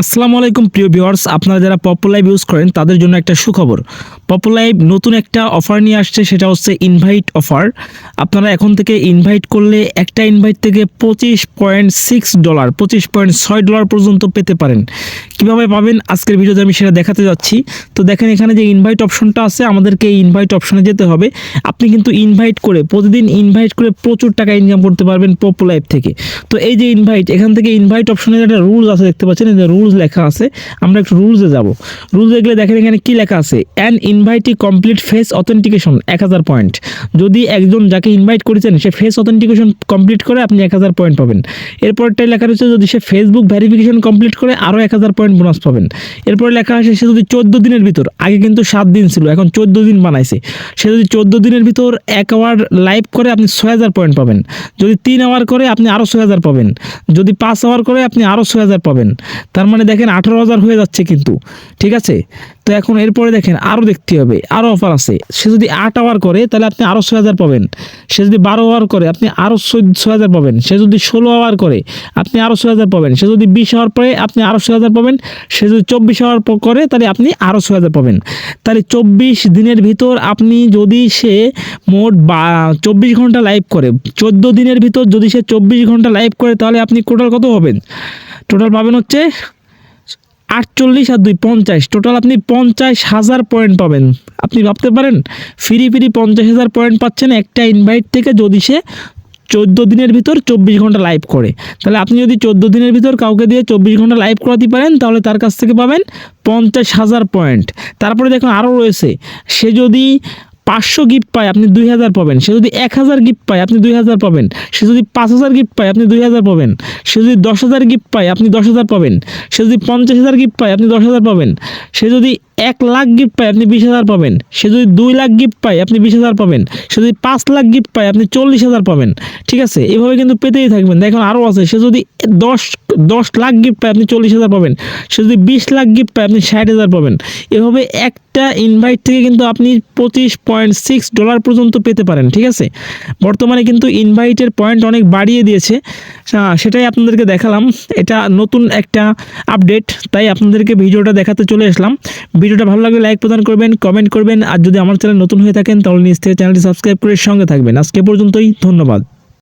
আসসালামু আলাইকুম প্রিয় ভিউয়ার্স আপনারা যারা পপুলার ইউজ করেন তাদের জন্য একটা সুখবর। পপুলাইভ নতুন একটা অফার নিয়ে আসছে, সেটা হচ্ছে ইনভাইট অফার আপনারা এখন থেকে ইনভাইট করলে একটা ইনভাইট থেকে পঁচিশ পয়েন্ট সিক্স ডলার পঁচিশ পয়েন্ট ছয় ডলার পর্যন্ত পেতে পারেন। কীভাবে পাবেন আজকের ভিডিওতে আমি সেটা দেখাতে যাচ্ছি। তো দেখেন এখানে যে ইনভাইট অপশনটা আছে, আমাদেরকে এই ইনভাইট অপশনে যেতে হবে। আপনি কিন্তু ইনভাইট করে, প্রতিদিন ইনভাইট করে প্রচুর টাকা ইনকাম করতে পারবেন পপুলাইভ থেকে। তো এই যে ইনভাইট এখান থেকে ইনভাইট অপশনের একটা রুলস আছে, দেখতে পাচ্ছেন? এই যে রুলস লেখা আছে, আমরা একটু রুলসে যাব। রুলসে গেলে দেখেন এখানে কি লেখা আছে? An invitee complete face authentication এক হাজার পয়েন্ট যদি একজন যাকে ইনভাইট করেছেন, সে ফেস অথেন্টিকেশন কমপ্লিট করে আপনি এক হাজার পয়েন্ট পাবেন। এরপরটাই লেখা রয়েছে, যদি সে ফেসবুক ভেরিফিকেশন কমপ্লিট করে আরও এক হাজার পয়েন্ট বোনাস পাবেন। এরপরে লেখা আছে, সে যদি চোদ্দ দিনের ভিতর, আগে কিন্তু সাত দিন ছিল, এখন চোদ্দ দিন বানাইছে। সে যদি চোদ্দ দিনের ভিতর এক আওয়ার লাইভ করে, আপনি ছয় হাজার পয়েন্ট পাবেন। যদি তিন আওয়ার করে, আপনি আরও ছয় হাজার পাবেন। যদি পাঁচ আওয়ার করে, আপনি আরও ছয় হাজার পাবেন। তার মানে দেখেন, আঠারো হাজার হয়ে যাচ্ছে কিন্তু। ঠিক আছে? তো এখন এরপরে দেখেন আরও দেখতে হবে আরও অফার আছে। সে যদি আট আওয়ার করে, তাহলে আপনি আরও ছয় হাজার পাবেন। সে যদি বারো আওয়ার করে, আপনি আরও ছয় হাজার পাবেন। সে যদি ষোলো আওয়ার করে, আপনি আরও ছয় হাজার পাবেন। সে যদি বিশ আওয়ার পরে, আপনি আরও ছয় হাজার পাবেন। সে যদি চব্বিশ আওয়ার করে, তাহলে আপনি আরও ছয় হাজার পাবেন। তাহলে চব্বিশ দিনের ভিতর আপনি যদি সে মোট বা চব্বিশ ঘণ্টা লাইভ করে, চোদ্দ দিনের ভিতর যদি সে চব্বিশ ঘণ্টা লাইভ করে, তাহলে আপনি টোটাল কত হবেন টোটাল পাবেন হচ্ছে আটচল্লিশ আর দুই পঞ্চাশ। টোটাল আপনি পঞ্চাশ হাজার পয়েন্ট পাবেন। আপনি ভাবতে পারেন ফ্রি ফ্রি পঞ্চাশ হাজার পয়েন্ট পাচ্ছেন একটা ইনভাইট থেকে যদি সে চোদ্দ দিনের ভিতর চব্বিশ ঘণ্টা লাইভ করে। তাহলে আপনি যদি চোদ্দ দিনের ভিতর কাউকে দিয়ে চব্বিশ ঘণ্টা লাইভ করাতে পারেন, তাহলে তার কাছ থেকে পাবেন পঞ্চাশ হাজার পয়েন্ট তারপরে দেখুন আরও রয়েছে। সে যদি পাঁচশো গিফট পায়, আপনি দুই হাজার পাবেন। সে যদি এক হাজার গিফট পায়, আপনি দুই হাজার পাবেন। সে যদি পাঁচ হাজার গিফট পায়, আপনি দুই হাজার পাবেন। সে যদি দশ হাজার গিফট পায়, আপনি দশ হাজার পাবেন। সে যদি পঞ্চাশ হাজার গিফট পায়, আপনি দশ হাজার পাবেন। সে যদি এক লাখ গিফট পায়, আপনি বিশ হাজার পাবেন। সে যদি দুই লাখ গিফট পায়, আপনি বিশ হাজার পাবেন। সে যদি পাঁচ লাখ গিফট পায়, আপনি চল্লিশ হাজার পাবেন। ঠিক আছে? এভাবে কিন্তু পেতেই থাকবেন। দেখুন আরও আছে, সে যদি দশ দশ লাখ গিফট পায়, আপনি চল্লিশ হাজার পাবেন। সে যদি বিশ লাখ গিফট পায়, আপনি ষাট হাজার পাবেন। এভাবে একটা ইনভাইট থেকে কিন্তু আপনি পঁচিশ পয়েন্ট সিক্স ডলার পর্যন্ত পেতে পারেন। ঠিক আছে? বর্তমানে কিন্তু ইনভাইটের পয়েন্ট অনেক বাড়িয়ে দিয়েছে। সেটাই আপনাদেরকে দেখালাম। এটা নতুন একটা আপডেট তাই আপনাদেরকে ভিডিওটা দেখাতে চলে আসলাম। ভিডিওটা ভালো লাগলে লাইক প্রদান করবেন কমেন্ট করবেন, আর যদি আমার চ্যানেল নতুন হয়ে থাকেন, তাহলে নিশ্চয়ই চ্যানেলটি সাবস্ক্রাইব করে সঙ্গে থাকবেন। আজকে পর্যন্তই, ধন্যবাদ।